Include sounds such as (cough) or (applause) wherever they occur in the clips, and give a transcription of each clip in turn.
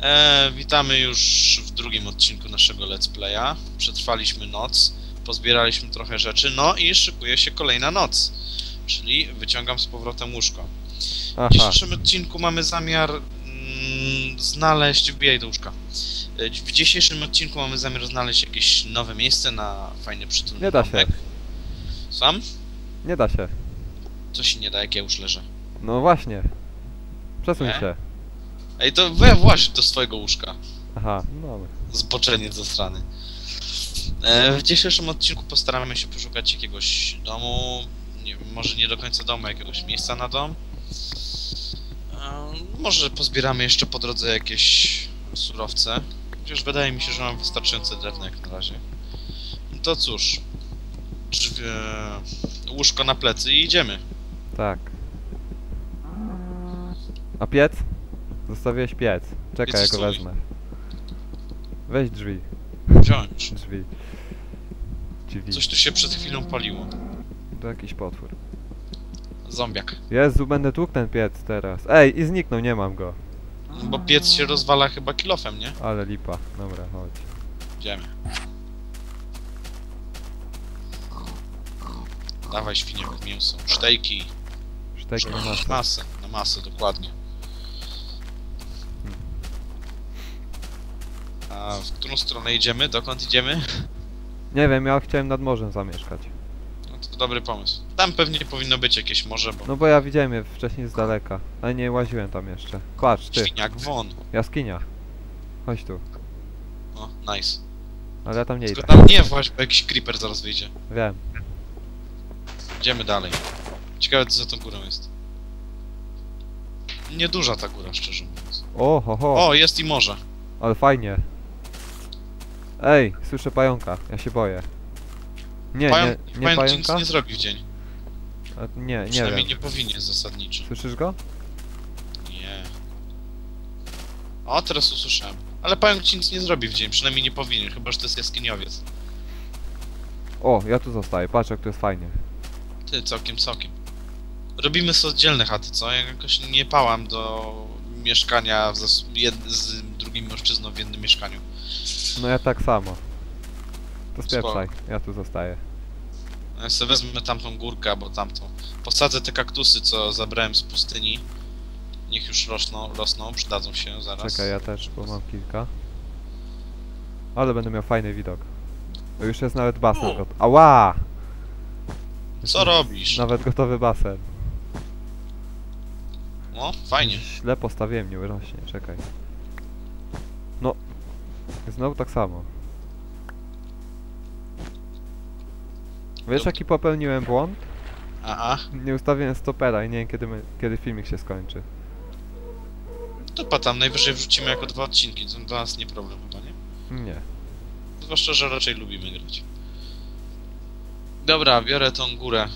E, witamy już w drugim odcinku naszego Let's Playa. Przetrwaliśmy noc, pozbieraliśmy trochę rzeczy, no i szykuje się kolejna noc. Czyli wyciągam z powrotem łóżko. W Aha, dzisiejszym odcinku mamy zamiar mm, znaleźć... Wbijaj do łóżka. E, W dzisiejszym odcinku mamy zamiar znaleźć jakieś nowe miejsce na fajny przytulny Nie da się. domek. Sam? nie da się. Co się nie da, jak ja już leżę. No właśnie. Przesuń Nie? się. Ej, to we właź do swojego łóżka. Aha, no. Zboczenie zasrany. E, w dzisiejszym odcinku postaramy się poszukać jakiegoś domu, nie, może nie do końca domu, jakiegoś miejsca na dom. E, może pozbieramy jeszcze po drodze jakieś surowce, chociaż wydaje mi się, że mam wystarczające drewno jak na razie. No to cóż, drzwi, e, łóżko na plecy i idziemy. Tak. A piec? Zostawiłeś piec. Czekaj, ja go wezmę. Weź drzwi. Wziąłem już. Drzwi. Drzwi. Coś tu się przed chwilą paliło. To jakiś potwór. Zombiak. Jezu, będę tłukł ten piec teraz. Ej, i zniknął, nie mam go. Bo piec się rozwala chyba kilofem, nie? Ale lipa. Dobra, chodź. Idziemy. Dawaj świniak, mięso, sztejki, Sztek na masę. masę, na masę, dokładnie. A w którą stronę idziemy? Dokąd idziemy? Nie wiem, ja chciałem nad morzem zamieszkać. No to dobry pomysł. Tam pewnie powinno być jakieś morze, bo No bo ja widziałem je wcześniej z daleka. Ale nie łaziłem tam jeszcze. Patrz, ty. świniak won. Jaskinia. Chodź tu. No, nice. Ale ja tam nie idę. Tylko tam nie właśnie, bo jakiś creeper zaraz wyjdzie. Wiem. Idziemy dalej. Ciekawe co za tą górą jest. Nieduża ta góra, szczerze mówiąc. O, ho, ho. O, jest i morze. Ale fajnie. Ej, słyszę pająka. Ja się boję. Nie, Pająk, nie, nie pająk ci nic pająka? nie zrobi w dzień. A, Nie, nie Przynajmniej wiem. nie powinien zasadniczo. Słyszysz go? Nie. O, teraz usłyszałem. Ale pająk ci nic nie zrobi w dzień, przynajmniej nie powinien, chyba że to jest jaskiniowiec. O, ja tu zostaję. Patrz jak tu jest fajnie. Ty, całkiem, całkiem. Robimy sobie oddzielne chaty, co? Ja jakoś nie pałam do mieszkania z, z drugim mężczyzną w jednym mieszkaniu. No ja tak samo. To spieprzaj. Ja tu zostaję. Ja sobie wezmę tamtą górkę, albo tamtą. Posadzę te kaktusy, co zabrałem z pustyni. Niech już rosną, rosną przydadzą się zaraz. Czekaj, ja też, bo mam kilka. Ale będę miał fajny widok. To już jest nawet basen gotowy. Ała! Co robisz? Nawet gotowy basen. No, fajnie. Źle postawiłem, nie rośnie. Czekaj. No. Znowu tak samo. Wiesz Dob- jaki popełniłem błąd? A, a. Nie ustawiłem stopera i nie wiem kiedy, my, kiedy filmik się skończy. Dupa tam, najwyżej wrzucimy jako dwa odcinki, to dla nas nie problem chyba, nie? Nie. Zwłaszcza, że raczej lubimy grać. Dobra, biorę tą górę.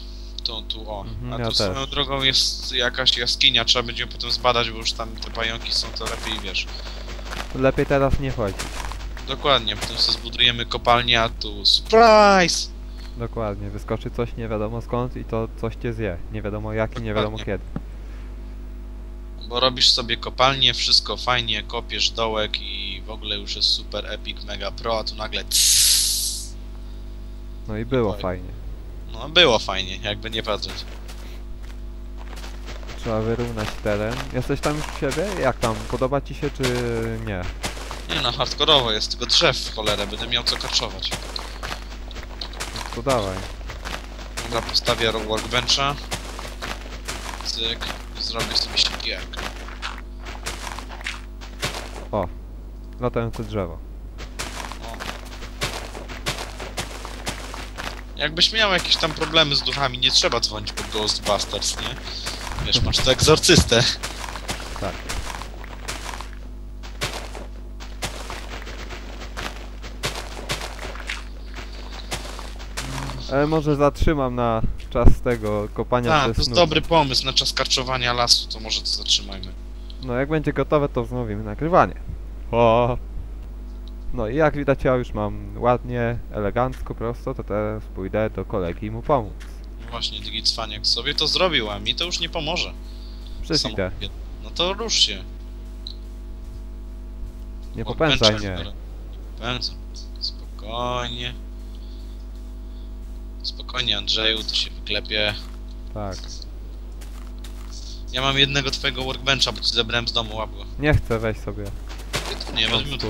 Tą tu, o. Mhm, A ja tu swoją też. drogą jest jakaś jaskinia, trzeba będzie ją potem zbadać, bo już tam te pająki są, to lepiej wiesz. Lepiej teraz nie chodzi. Dokładnie, potem sobie zbudujemy kopalnię, a tu surprise! Dokładnie. Wyskoczy coś nie wiadomo skąd i to coś cię zje. Nie wiadomo jak i nie wiadomo Dokładnie. kiedy. Bo robisz sobie kopalnię, wszystko fajnie, kopiesz dołek i w ogóle już jest super epic, mega pro, a tu nagle. No i było fajnie. No było fajnie, jakby nie patrzeć. Trzeba wyrównać teren. Jesteś tam już u siebie? Jak tam? Podoba ci się czy nie? Nie no, hardkorowo jest, tylko drzew w cholerę, będę miał co karczować. To dawaj. Dobra, postawię workbencha. Cyk. Zrobię sobie siekierkę. Latające drzewo. O. Jakbyś miał jakieś tam problemy z duchami, nie trzeba dzwonić po Ghostbusters, nie? Wiesz, masz to egzorcystę. Tak. Ale może zatrzymam na czas tego kopania Tak, to jest dobry pomysł na czas karczowania lasu, to może to zatrzymajmy. No jak będzie gotowe to wznowimy nagrywanie. O. No i jak widać ja już mam ładnie, elegancko, prosto, to teraz pójdę do kolegi i mu pomóc. No właśnie, Digi Cwaniak sobie to zrobił, a mi to już nie pomoże. Przecież idę. No to rusz się. Nie popędzaj mnie. Pędzę. Spokojnie. Spokojnie, Andrzeju, to się wyklepie. Tak. Ja mam jednego twojego workbencha, bo ci zabrałem z domu łapło. Nie chcę, weź sobie. Nie, weźmy to.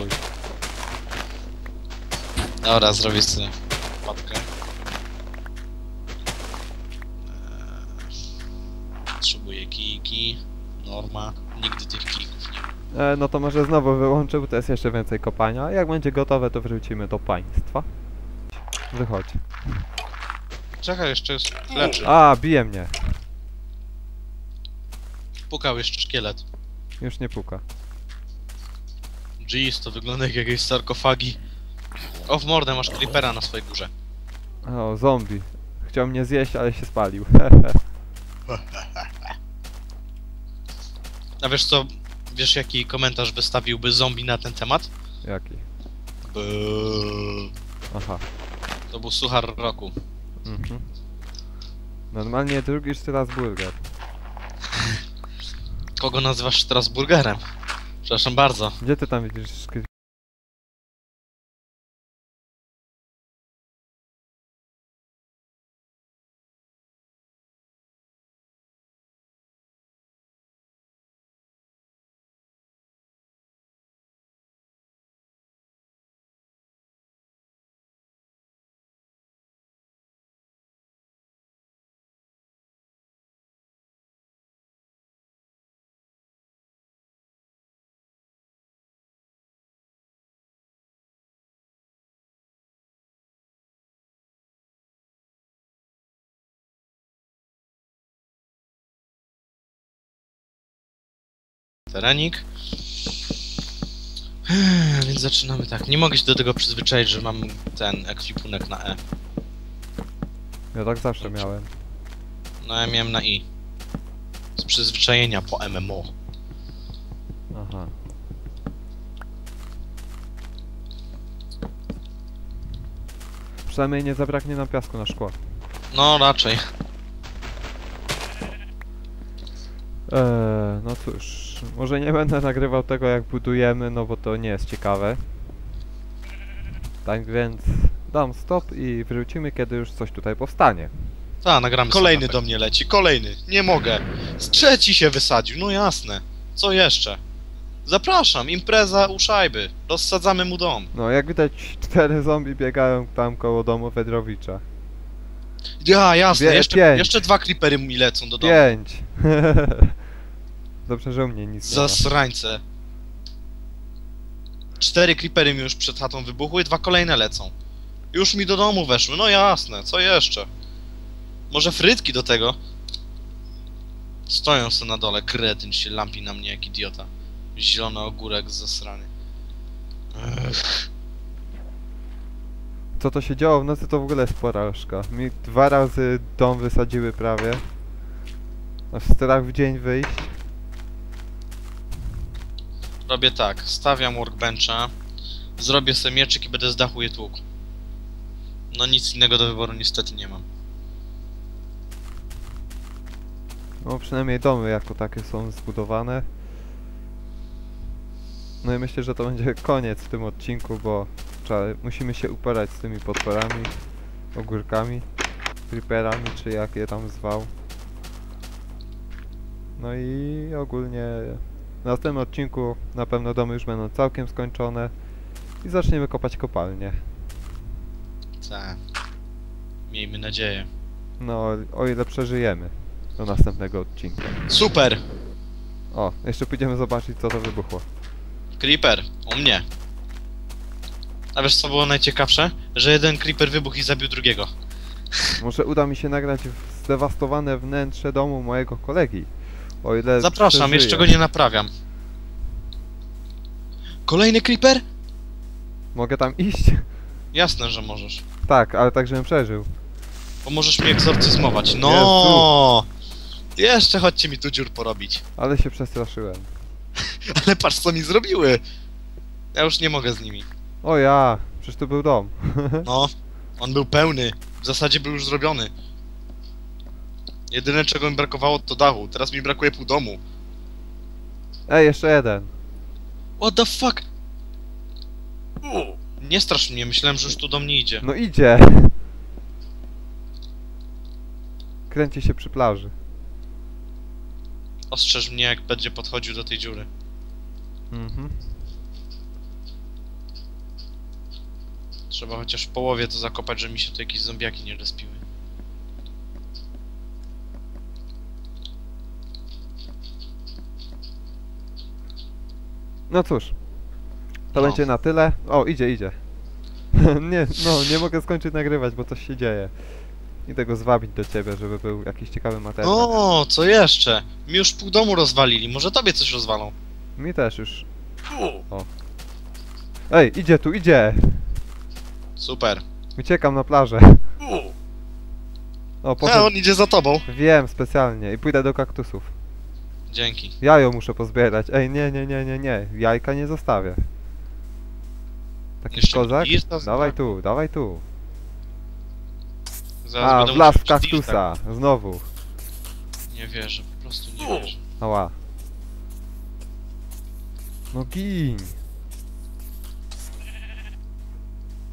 Dobra, zrobię sobie wpadkę. Eee, Potrzebuję kijki. Norma. Nigdy tych kijków nie mam. E, no to może znowu wyłączę, bo to jest jeszcze więcej kopania. Jak będzie gotowe, to wrócimy do państwa. Wychodź. Czekaj, jeszcze jest leczy. A, bije mnie. Pukał jeszcze szkielet. Już nie puka. Jeez, to wygląda jak jakieś sarkofagi. O, w mordę, masz creepera na swojej górze. O, zombie. Chciał mnie zjeść, ale się spalił. (laughs) A wiesz co, wiesz jaki komentarz wystawiłby zombie na ten temat? Jaki? Buu. Aha. To był suchar roku. Mhm. Normalnie drugi Strasburger. (laughs) Kogo nazywasz Strasburgerem? Przepraszam bardzo. Gdzie ty tam widzisz Terenik. Więc zaczynamy tak. Nie mogę się do tego przyzwyczaić, że mam ten ekwipunek na E. Ja tak zawsze miałem. No ja miałem na I. Z przyzwyczajenia po MMO. Aha. Przynajmniej nie zabraknie nam piasku na szkło. No raczej. Eee, no cóż, może nie będę nagrywał tego jak budujemy, no bo to nie jest ciekawe. Tak więc dam stop i wrócimy kiedy już coś tutaj powstanie. Tak, nagramy Kolejny do mnie leci, kolejny. Nie mogę. Z trzeci się wysadził, no jasne. Co jeszcze? Zapraszam, impreza u szajby. Rozsadzamy mu dom. No jak widać cztery zombie biegają tam koło domu Fedrowicza. Ja, jasne, Wie- jeszcze, pięć. jeszcze dwa creepery mi lecą do domu. Pięć! (laughs) Dobrze, że u mnie nic. Zasrańce. Cztery creepery mi już przed chatą wybuchły, dwa kolejne lecą. Już mi do domu weszły, no jasne, co jeszcze? Może frytki do tego? Stoją se na dole, kretyn się lampi na mnie jak idiota. Zielony ogórek zasrany. Ech, Co to się działo w nocy to w ogóle jest porażka. Mi dwa razy dom wysadziły prawie. Aż strach w dzień wyjść. Robię tak, stawiam workbencha, zrobię sobie mieczyk i będę z dachu je tłukł. No nic innego do wyboru niestety nie mam. No przynajmniej domy jako takie są zbudowane. No i myślę, że to będzie koniec w tym odcinku, bo trzeba, musimy się uporać z tymi potworami, ogórkami, creeperami, czy jak je tam zwał. No i ogólnie w następnym odcinku na pewno domy już będą całkiem skończone i zaczniemy kopać kopalnie. Tak. Miejmy nadzieję. No, o ile przeżyjemy do następnego odcinka. Super! O, jeszcze pójdziemy zobaczyć co to wybuchło. Creeper, u mnie. A wiesz co było najciekawsze? Że jeden creeper wybuchł i zabił drugiego. Może uda mi się nagrać w zdewastowane wnętrze domu mojego kolegi. O ile Zapraszam, przeżyję. jeszcze go nie naprawiam. Kolejny creeper? Mogę tam iść? (laughs) Jasne, że możesz. Tak, ale tak, żebym przeżył. Pomożesz mi egzorcyzmować. No! Jeszcze chodźcie mi tu dziur porobić. (laughs) Ale się przestraszyłem. Ale patrz co mi zrobiły! Ja już nie mogę z nimi. O ja, przecież to był dom. (laughs) No, on był pełny. W zasadzie był już zrobiony. Jedyne czego mi brakowało to dachu. Teraz mi brakuje pół domu. Ej, jeszcze jeden. What the fuck? Nie strasz mnie, myślałem, że już tu do mnie idzie. No idzie! Kręci się przy plaży. Ostrzeż mnie, jak będzie podchodził do tej dziury. Mhm. Trzeba chociaż w połowie to zakopać, że mi się tu jakieś zombiaki nie respiły. No cóż. To No. będzie na tyle. O, idzie, idzie. (laughs) nie, no, nie mogę skończyć nagrywać, bo coś się dzieje. Idę go zwabić do ciebie, żeby był jakiś ciekawy materiał. O, co jeszcze? Mi już pół domu rozwalili, może tobie coś rozwalą. Mi też już. O. Ej, idzie tu, idzie! Super. Uciekam na plażę. O, A, potem... on idzie za tobą. Wiem, specjalnie. I pójdę do kaktusów. Dzięki. Jajo muszę pozbierać. Ej, nie, nie, nie, nie, nie. Jajka nie zostawię. Taki Jeszcze kozak? Dawaj tu, dawaj tu. Zaraz A, w wbić kaktusa. Znowu. tak. Nie wierzę, po prostu nie wierzę. Ała. No gin.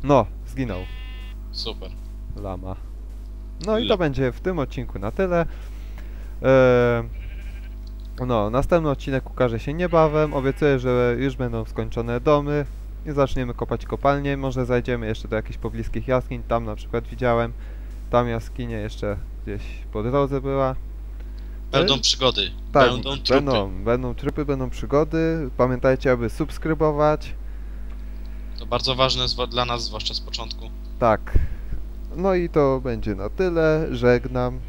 No, zginął. Super. Lama. No i to będzie w tym odcinku na tyle. Eee, no, następny odcinek ukaże się niebawem. Obiecuję, że już będą skończone domy i zaczniemy kopać kopalnie. Może zajdziemy jeszcze do jakichś pobliskich jaskiń. Tam na przykład widziałem. Tam jaskinie jeszcze gdzieś po drodze była. Będą przygody. Tak, Będą trupy. będą, będą trupy, będą przygody. Pamiętajcie, aby subskrybować. To bardzo ważne dla nas, zwłaszcza z początku. Tak. No i to będzie na tyle. Żegnam.